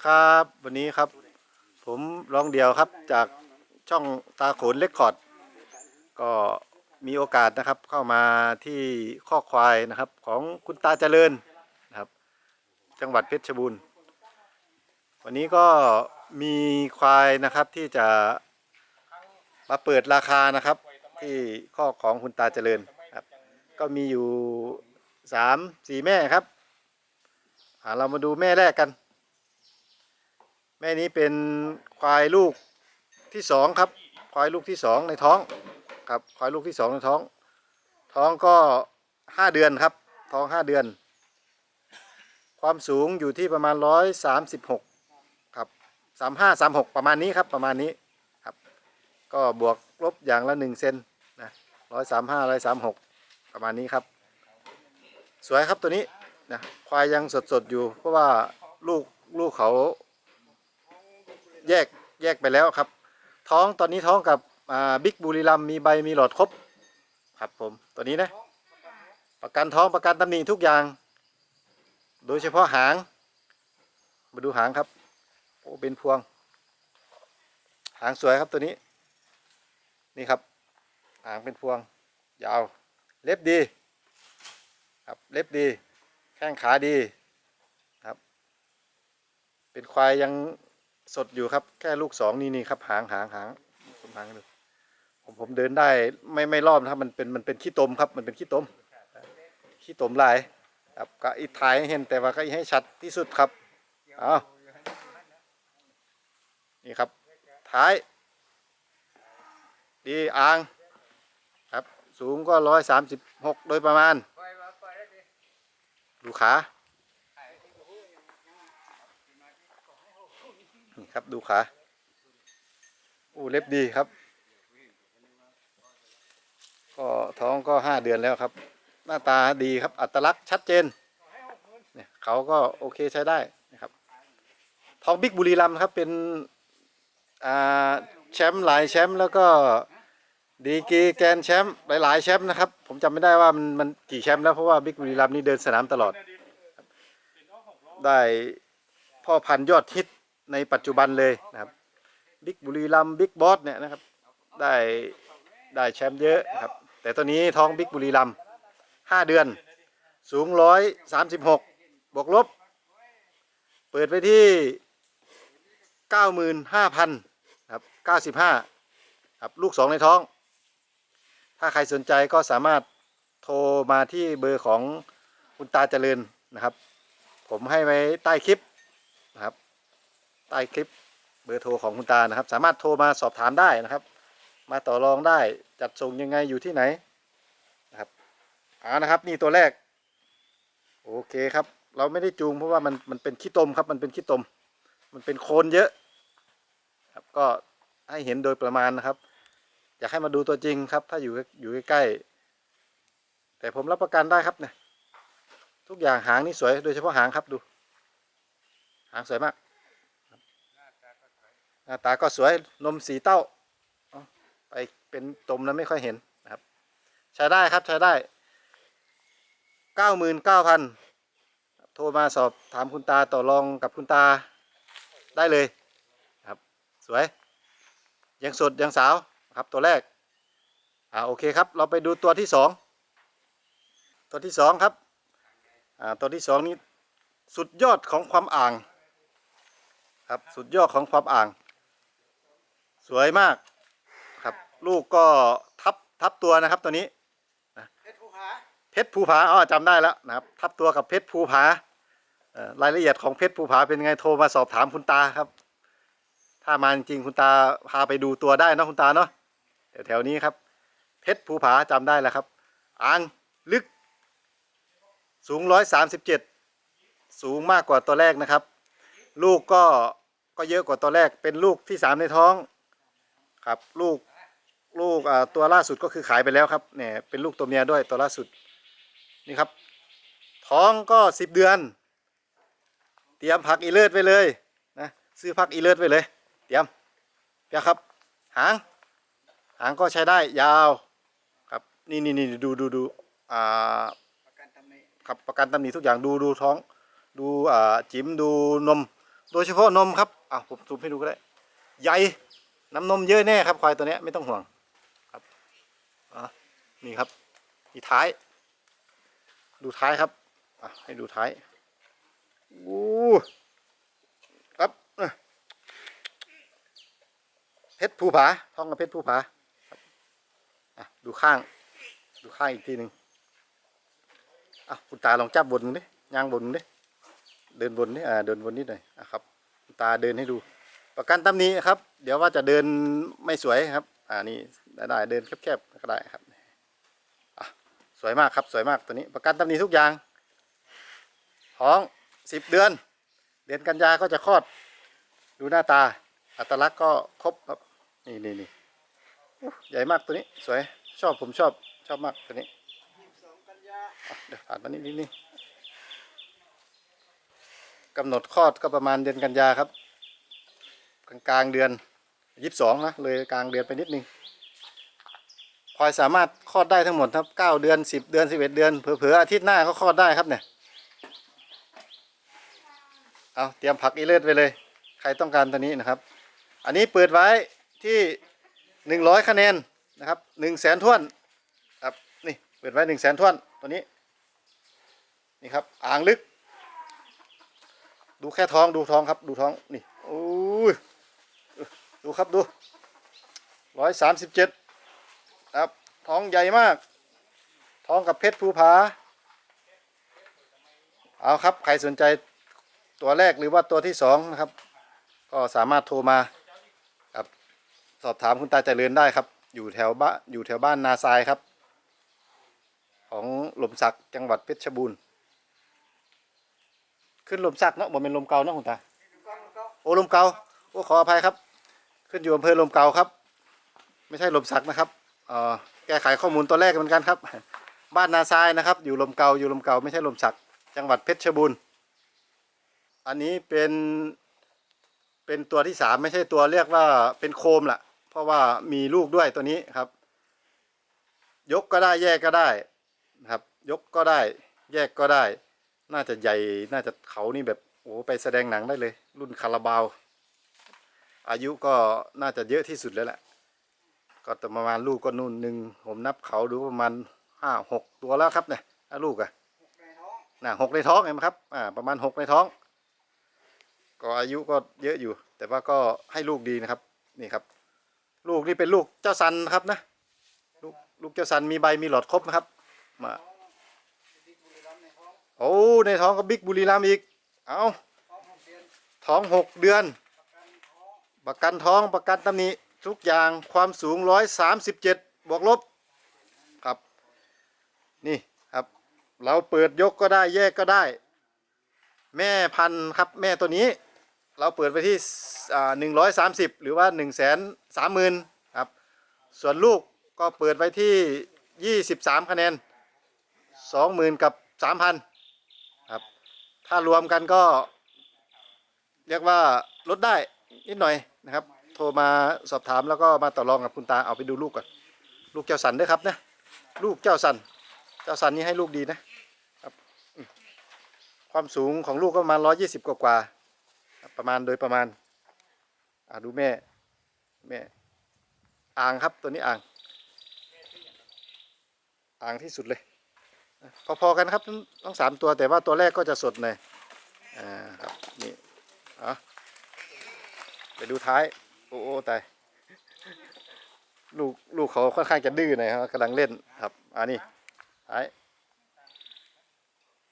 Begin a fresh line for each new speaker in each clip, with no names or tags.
ดีครับวันนี้ครับ ผมร้องเดียวครับจากช่องตาโขนเล็กคอร์ดก็มีโอกาสนะครับเข้ามาที่ข้อควายนะครับของคุณตาเจริญนะครับ จังหวัดเพชรบูรณ์ วันนี้ก็มีควายนะครับที่จะมาเปิดราคานะครับ ที่ข้อของคุณตาเจริญครับ ก็มีอยู่สามสี่แม่ครับอ่าเรามาดูแม่แรกกัน แม่นี้เป็นควายลูกที่สองครับ ควายลูกที่สองในท้องครับควายลูกที่สองในท้อง ท้องก็ห้าเดือนครับ ท้องห้าเดือน ความสูงอยู่ที่ประมาณร้อยสามสิบหกครับสามห้าสามหกประมาณนี้ครับประมาณนี้ครับ ก็บวกลบอย่างละหนึ่งเซนนะร้อยสามห้าร้อยสามหกประมาณนี้ครับ สวยครับตัวนี้นะควายยังสดๆอยู่เพราะว่าลูกลูกเขา แยกแยกไปแล้วครับ ท้องตอนนี้ท้องกับบิ๊กบุรีรัมมีใบมีหลอดครบครับผมตัวนี้นะ ประกันท้องประกันตำหนิทุกอย่าง โดยเฉพาะหาง มาดูหางครับโอ้เป็นพวง หางสวยครับตัวนี้ นี่ครับ หางเป็นพวง ยาว เล็บดี ครับเล็บดี แข้งขาดีครับ เป็นควายยัง สดอยู่ครับ แค่ลูกสองนี่นี่ครับหางหางหางผมหางดูผมผมเดินได้ไม่ไม่รอบนะครับมันเป็นมันเป็นขี้ตมครับ มันเป็นขี้ตมขี้ตมลายครับก็อีถ่ายให้เห็นแต่ว่าก็ให้ชัดที่สุดครับเอานี่ครับ ท้าย ดีอ่างครับ สูงก็ร้อยสามสิบหกโดยประมาณ ดูขา ครับดูขาอู้เล็บดีครับ ก็ท้องก็ห้าเดือนแล้วครับ หน้าตาดีครับ อัตลักษณ์ชัดเจนเนี่ยเขาก็โอเคใช้ได้นะครับทองบิ๊กบุรีรัมครับเป็นอ่าแชมป์หลายแชมป์แล้วก็ดีกีแกนแชมป์หลายๆแชมป์นะครับ ผมจำไม่ได้ว่ามันมันกี่แชมป์แล้วเพราะว่าบิ๊กบุรีรัมนี่เดินสนามตลอด ได้พ่อพันธุ์ยอดฮิต ในปัจจุบันเลยนะครับบิ๊กบุรีรัมบิ๊กบอสเนี่ยนะครับได้ได้แชมป์เยอะนะครับแต่ตัวนี้ท้องบิ๊กบุรีรัมห้าเดือน สูงร้อยสามสิบหกบวกลบ เปิดไปที่เก้าหมื่นห้าพันครับเก้าสิบห้าครับลูกสองในท้อง ถ้าใครสนใจก็สามารถโทรมาที่เบอร์ของคุณตาเจริญนะครับ ผมให้ไว้ใต้คลิป ใต้คลิปเบอร์โทรของคุณตานะครับ สามารถโทรมาสอบถามได้นะครับ มาต่อรองได้จัดส่งยังไงอยู่ที่ไหนนะครับเอานะครับนี่ตัวแรก โอเคครับ เราไม่ได้จูงเพราะว่ามันมันเป็นขี้ตมครับ มันเป็นขี้ตม มันเป็นโคลนเยอะครับก็ให้เห็นโดยประมาณนะครับ อยากให้มาดูตัวจริงครับ ถ้าอยู่อยู่ใกล้ๆแต่ผมรับประกันได้ครับเนี่ยทุกอย่างหางนี่สวยโดยเฉพาะหางครับดู หางสวยมาก น้าตาก็สวยนมสีเต้าเอาไปเป็นตมแล้วไม่ค่อยเห็นนะครับ ใช้ได้ครับใช้ได้เก้าหมื่นเก้าพันโทรมาสอบถามคุณตาต่อรองกับคุณตาได้เลยครับ สวย ยังสดยังสาวครับตัวแรกอ่าโอเคครับ เราไปดูตัวที่สองตัวที่สองครับอ่าตัวที่สองนี้สุดยอดของความอ่างครับสุดยอดของความอ่าง สวยมากครับ ลูกก็ทับทับตัวนะครับตัวนี้
เพชรภูผา
เพชรภูผาอ๋อจำได้แล้วนะครับ ทับตัวกับเพชรภูผาเอ่อรายละเอียดของเพชรภูผาเป็นไงโทรมาสอบถามคุณตาครับ ถ้ามาจริงๆคุณตาพาไปดูตัวได้เนอะคุณตาเนาะแถวๆนี้ครับ เพชรภูผาจำได้แล้วครับอ่างลึก สูงร้อยสามสิบเจ็ดสูงมากกว่าตัวแรกนะครับ ลูกก็ก็เยอะกว่าตัวแรกเป็นลูกที่สามในท้อง ครับลูกลูกตัวล่าสุดก็คือขายไปแล้วครับเนี่ยเป็นลูกตัวเมียด้วยตัวล่าสุดนี่ครับ ท้องก็สิบเดือน เตรียมผักอีเลิศไว้เลยนะซื้อผักอีเลิศไว้เลย เตรียมเดี๋ยวครับ หาง หางก็ใช้ได้ยาวครับนี่นี่นี่ดูดูดูอ่า
กันตำหนิ
ครับประกันตำหนิทุกอย่างดูดูท้อง ดูอ่าจิ๋มดูนม โดยเฉพาะนมครับอะผมซูมให้ดูก็ได้ใหญ่ น้ำนมเยอะแน่ครับควายตัวนี้ไม่ต้องห่วงครับอะนี่ครับอีท้าย ดูท้ายครับให้ดูท้ายอู้ครับเพชรภูผาท้องกับเพชรภูผาดูข้าง ดูข้างอีกทีหนึ่งอะคุณตาลองจับบนดิย่างบนดิเดินบนนี่อ่าเดินบนนิดหน่อยอะครับคุณตาเดินให้ดู ประกันตำหนี้ครับ เดี๋ยวว่าจะเดินไม่สวยครับ อ่านี่ได้ได้เดินแคบๆก็ได้ครับสวยมากครับสวยมากตัวนี้ประกันตำหนี้ทุกอย่างท้องสิบเดือน เดือนกันยาก็จะคลอด ดูหน้าตา อัตลักษณ์ก็ครบครับนี่นี่นี่ใหญ่มากตัวนี้ สวยชอบผมชอบชอบมากตัวนี้เดี๋ยวผ่านมานิดนิดนี่กำหนดคลอดก็ประมาณเดือนกันยาครับ กลางเดือนยี่สิบสองนะเลยกลางเดือนไปนิดนึงควายสามารถคลอดได้ทั้งหมดครับเก้าเดือนสิบเดือนสิบเอ็ดเดือนเผลอๆอาทิตย์หน้าก็คลอดได้ครับเนี่ยเอาเตรียมผักอีเลิศไปเลย ใครต้องการตัวนี้นะครับ อันนี้เปิดไว้ที่หนึ่งร้อยคะแนนนะครับหนึ่งแสนท่วนครับนี่เปิดไว้หนึ่งแสนท่วนตัวนี้นี่ครับอ่างลึก ดูแค่ท้องดูท้องครับดูท้องนี่โอ้ย ดูครับดูร้อยสามสิบเจ็ดครับ ท้องใหญ่มาก ท้องกับเพชรภูผา เอาครับ ใครสนใจตัวแรกหรือว่าตัวที่สองนะครับ ก็สามารถโทรมาครับสอบถามคุณตาเจริญได้ครับ อยู่แถวบ้านอยู่แถวบ้านนาทรายครับ ของหลมสักจังหวัดเพชรบูรณ์ ขึ้นหลมสักเนาะบ่เป็นลมเกาเนาะคุณตา โอ้ลมเกาโอ้ขออภัยครับ ขึ้นอยู่อำเภอลมเก่าครับ ไม่ใช่ลมสักนะครับอ่อแก้ไขข้อมูลตัวแรกเหมือนกันครับ บ้านนาทรายนะครับ อยู่ลมเกาอยู่ลมเกาไม่ใช่ลมสัก จังหวัดเพชรบูรณ์อันนี้เป็นเป็นตัวที่สามไม่ใช่ตัวเรียกว่าเป็นโคมล่ะ เพราะว่ามีลูกด้วยตัวนี้ครับ ยกก็ได้แยกก็ได้นะครับ ยกก็ได้แยกก็ได้ น่าจะใหญ่น่าจะเขานี่แบบโอ้ไปแสดงหนังได้เลย รุ่นคาราบาว อายุก็น่าจะเยอะที่สุดแล้วแหละก็ประมาณลูกก็นู่นหนึ่งผมนับเขาดูประมาณห้าหกตัวแล้วครับเนี่ยลูกอะน่ะหกในท้องเห็นไหมครับอ่าประมาณหกในท้อง ก็อายุก็เยอะอยู่ แต่ว่าก็ให้ลูกดีนะครับนี่ครับ ลูกนี่เป็นลูกเจ้าสันนะครับนะลูกลูกเจ้าสันมีใบมีหลอดครบนะครับมาโอ้ในท้องก็บิ๊กบุรีรัมย์อีกเอาท้องหกเดือน ประกันท้องประกันตำหนิทุกอย่างความสูงร้อยสามสิบเจ็ดบวกลบครับ นี่ครับ เราเปิดยกก็ได้แยกก็ได้ แม่พันครับแม่ตัวนี้ เราเปิดไปที่หนึ่งร้อยสามสิบหรือว่าหนึ่งแสนสามหมื่นครับ ส่วนลูกก็เปิดไว้ที่ยี่สิบสามคะแนนสองหมื่นกับสามพันครับ ถ้ารวมกันก็ เรียกว่าลดได้ นิดหน่อยนะครับ โทรมาสอบถามแล้วก็มาต่อรองกับคุณตาเอาไปดูลูกก่อนลูกเจ้าสันด้วยครับนะลูกเจ้าสันเจ้าสันนี่ให้ลูกดีนะความสูงของลูกก็ประมาณร้อยี่สิบกว่าๆประมาณโดยประมาณอ่าดูแม่แม่อ่างครับตัวนี้อ่าง อ่างที่สุดเลย พอๆกันครับทั้งทั้งสามตัวแต่ว่าตัวแรกก็จะสดหน่อยอ่าครับนี่เอ ไปดูท้าย โอ้โอ้ตายลูกลูกเขาค่อนข้างจะดื้อหน่อยครับกำลังเล่นครับอันนี้ท้าย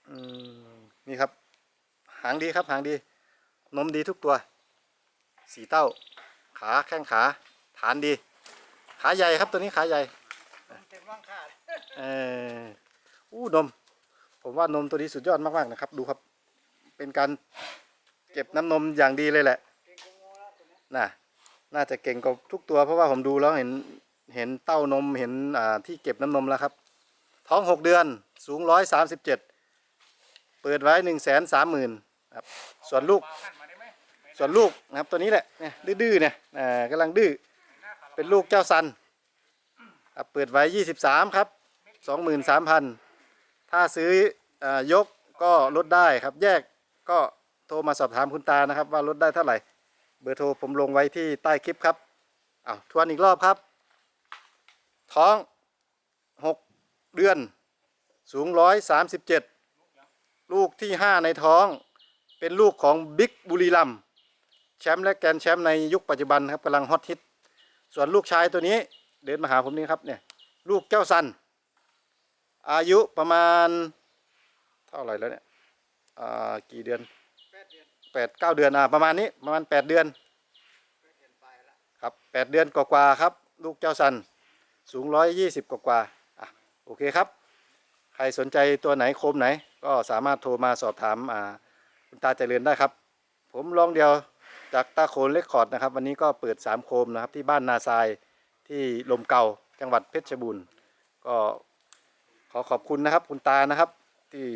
อืมนี่ครับ หางดีครับ หางดี นมดีทุกตัว สีเต้า ขาแข้งขา ฐานดี ขาใหญ่ครับตัวนี้ขาใหญ่
เต็มร่างขาด
เอออู้นม ผมว่านมตัวนี้สุดยอดมากๆนะครับ ดูครับ เป็นการเก็บน้ำนมอย่างดีเลยแหละ
น่ะ
น่าจะเก่งกว่าทุกตัวเพราะว่าผมดูแล้วเห็นเห็นเต้านมเห็นอ่าที่เก็บน้ำนมแล้วครับ ท้องหกเดือนสูงร้อยสามสิบเจ็ดเปิดไว้หนึ่งแสนสามหมื่นครับส่วนลูก ส่วนลูกนะครับตัวนี้แหละเนี่ยดื้อๆเนี่ยอ่ากำลังดื้อเป็นลูกเจ้าซันครับเปิดไว้ยี่สิบสามครับสองหมื่นสามพันถ้าซื้ออยกก็ลดได้ครับ แยกก็โทรมาสอบถามคุณตานะครับ ว่าลดได้เท่าไหร่ เบอร์โทรผมลงไว้ที่ใต้คลิปครับอ้าวทวนอีกรอบครับ ท้องหกเดือน สูงร้อยสามสิบเจ็ดลูกที่ห้าในท้อง เป็นลูกของบิ๊กบุรีรัมแชมป์และแกนแชมป์ในยุคปัจจุบันครับกำลังฮอตฮิต ส่วนลูกชายตัวนี้เดินมาหาผมนี่ครับเนี่ยลูกเจ้าสัน อายุประมาณ เท่าไหร่แล้วเนี่ย อ่า กี่เดือน
แปดเก้า
เดือนอะประมาณนี้ประมาณแปดเดือน
น
ครับแปดเดือนกว่าๆครับ ลูกเจ้าสันสูงร้อยยี่สิบกว่าๆอะโอเคครับ ใครสนใจตัวไหนโคมไหน ก็สามารถโทรมาสอบถามอ่าคุณตาเจริญได้ครับ ผมลองเดียวจากตาโขนเลคคอร์ดนะครับ วันนี้ก็เปิดสามโคมนะครับที่บ้านนาทรายที่ลมเก่าจังหวัดเพชรบูรณ์ก็ขอขอบคุณนะครับคุณตานะครับ ที่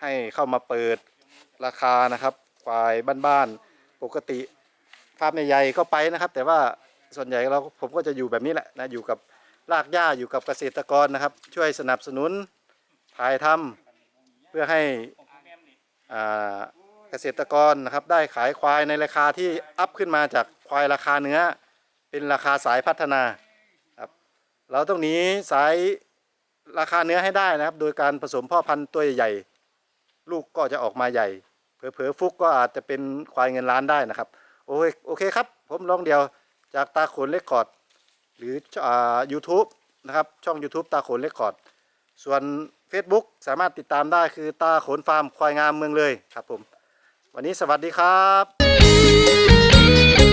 ให้เข้ามาเปิดราคานะครับ ควายบ้านๆปกติฟาร์มใหญ่ๆก็ไปนะครับ แต่ว่าส่วนใหญ่เราผมก็จะอยู่แบบนี้แหละนะอยู่กับรากหญ้าอยู่กับเกษตรกรนะครับ ช่วยสนับสนุนถ่ายทำเพื่อให้อ่าเกษตรกรนะครับ ได้ขายควายในราคาที่อัพขึ้นมาจากควายราคาเนื้อ เป็นราคาสายพัฒนาครับเราต้องหนีสายราคาเนื้อให้ได้นะครับ โดยการผสมพ่อพันธุ์ตัวใหญ่ลูกก็จะออกมาใหญ่ เผลอๆฟุกก็อาจจะเป็นควายเงินล้านได้นะครับ โอเคโอเคครับ ผมลองเดียวจากตาโขนเลคคอร์ด หรืออ่า YouTube นะครับ ช่อง YouTube ตาโขนเลคคอร์ด ส่วน Facebook สามารถติดตามได้คือตาโขนฟาร์มควายงามเมืองเลยครับผม วันนี้สวัสดีครับ